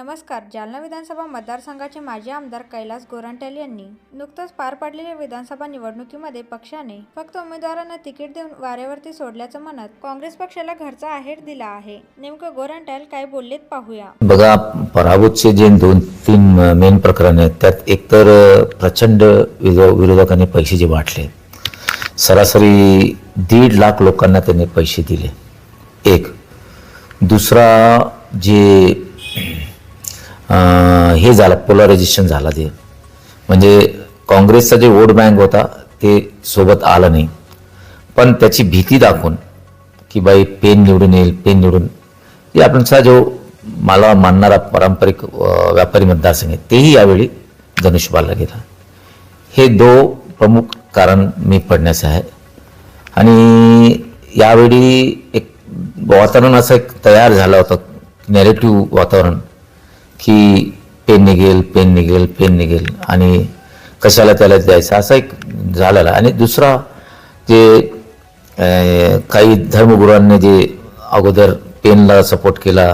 नमस्कार जालना विधानसभा मतदारसंघाचे माजी आमदार कैलास गोरंट्याल यांनी नुकतंच पार पाडलेल्या विधानसभा निवडणुकीमध्ये पक्षाने फक्त उमेदवारांना तिकीट देऊन वाऱ्यावरती सोडल्याचं म्हणत काँग्रेस पक्षाला घरचा आहेर दिला आहे. नेमकं गोरंट्याल काय बोललेत पाहूया. बघा पराभूतचे जे दोन तीन मेन प्रकरण आहेत त्यात एकतर प्रचंड विरोधकांनी पैसे जे वाटले सरासरी दीड लाख लोकांना त्यांनी पैसे दिले. एक. दुसरा जे हे झालं पोलरायझेशन झालं ते. म्हणजे काँग्रेसचा जे वोट बँक होता ते सोबत आलं नाही. पण त्याची भीती दाखवून की बाई पेन निवडून येईल पेन निवडून. जे आपणचा जो मला मानणारा पारंपरिक व्यापारी मतदारसंघ आहे तेही यावेळी धनुष्यबाला गेला. हे दो प्रमुख कारण मी पडण्याचं आहे. आणि यावेळी एक वातावरण असं एक तयार झालं होतं नॅरेटिव्ह वातावरण. की पेन निघेल पेन निघेल पेन निघेल आणि कशाला त्याला द्यायचं? असा एक झालेला. आणि दुसरा जे काही धर्मगुरूंनी जे अगोदर पेनला सपोर्ट केला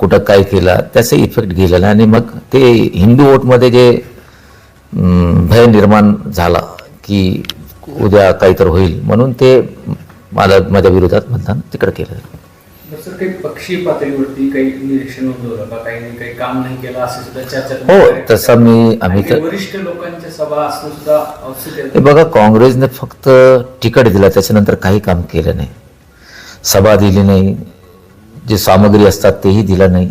कुठं काय केला त्याचा इफेक्ट गेलेला. आणि मग ते हिंदू वोटमध्ये जे भय निर्माण झाला की उद्या काहीतरी होईल म्हणून ते मला माझ्या विरोधात मतदान तिकडे केलं. सर काही पक्षी पातळीवरती काही निरीक्षण नोंदवलं का? काही नाही काही काम नाही केलं असं सुद्धा चर्चा हो तसं मी आम्ही तर वरिष्ठ लोकांच्या सभा असणं सुद्धा. हे बघा काँग्रेसने फक्त तिकीट दिलं त्याच्यानंतर काही काम केलं नाही. सभा दिली नाही. जे सामग्री असतात तेही दिलं नाही.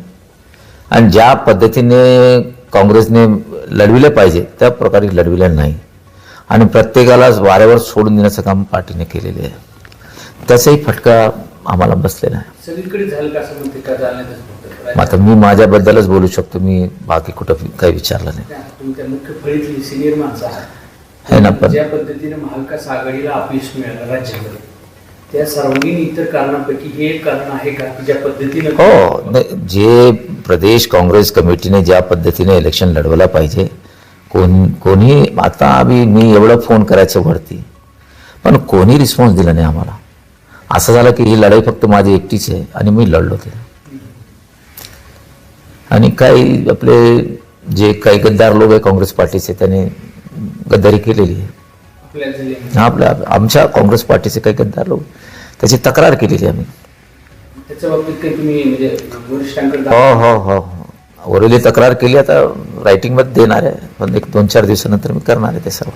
आणि ज्या पद्धतीने काँग्रेसने लढविले पाहिजे त्या प्रकारे लढविलं नाही. आणि प्रत्येकाला वाऱ्यावर सोडून देण्याचं काम पार्टीने केलेले आहे. त्याचाही फटका आम्हाला बसलेला आहे. आता मी माझ्याबद्दलच बोलू शकतो मी बाकी कुठं काही विचारलं नाही. नाही, तुम्ही त्या मुख्य फळीतली सिनियर माणसं है ना, पण- ज्या पद्धतीने महाविकास आघाडीला अपयश मिळालं राज्यामध्ये त्या सर्वांगीण इतर कारणांपैकी हे एक कारण आहे का? की ज्या पद्धतीने हो नाही, जे प्रदेश काँग्रेस कमिटीने ज्या पद्धतीने इलेक्शन लढवलं पाहिजे कोण कोणी आता आम्ही मी एवढं फोन करायचं वरती पण कोणी रिस्पॉन्स दिला नाही आम्हाला. असं झालं की ही लढाई फक्त माझी एकटीच आहे आणि मी लढलो ते आणि काही आपले जे काही गद्दार लोक आहे काँग्रेस पार्टीचे त्याने गद्दारी केलेली आहे. आपल्या आमच्या काँग्रेस पार्टीचे काही गद्दार लोक त्याची तक्रार केलेली आहे आम्ही. म्हणजे हो हो हो. वरील तक्रार केली आता रायटिंगमध्ये देणार आहे. पण एक दोन चार दिवसानंतर मी करणार आहे ते सर्व.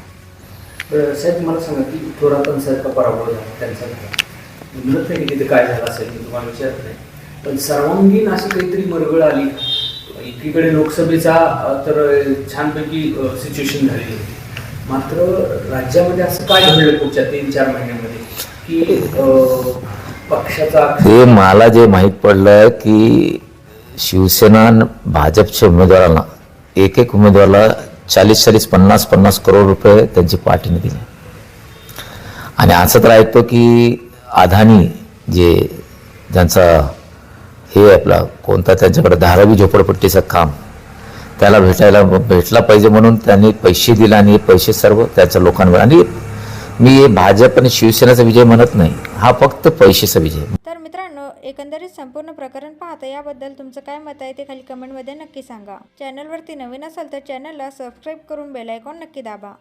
साहेब मला सांगा की थोरातांसारखा पराभव झाला त्यांचा? म्हणत नाही की तिथे काय झालं असेल मी तुम्हाला विचारत नाही. पण सर्वांगीण अशी काहीतरी मरगळ आली. एकीकडे लोकसभेचा तर छानपैकी सिच्युएशन झाली होती. मात्र राज्यामध्ये असं काय घडलं पुढच्या तीन चार महिन्यामध्ये? की पक्षाचा ते मला जे माहीत पडलं की शिवसेना भाजपच्या उमेदवारांना एक एक उमेदवाराला चाळीस चाळीस पन्नास पन्नास करोड रुपये त्यांची पार्टीने दिली आणि असं तर ऐकतो की अदानी जे ज्यांचा हे आपला कोणता त्यांच्याकडे धारावी झोपडपट्टीचं काम त्याला भेटायला भेटला पाहिजे म्हणून त्यांनी पैसे दिले आणि पैसे सर्व त्याच्या लोकांवर. आणि मी भाजप आणि शिवसेनेचा विजय म्हणत नाही हा फक्त पैशाचा विजय. तर मित्रांनो एकंदरीत संपूर्ण प्रकरण पाहता याबद्दल तुमचं काय मत आहे ते खाली कमेंटमध्ये नक्की सांगा. चॅनलवरती नवीन असाल तर चॅनलला सबस्क्राईब करून बेलायकॉन नक्की दाबा.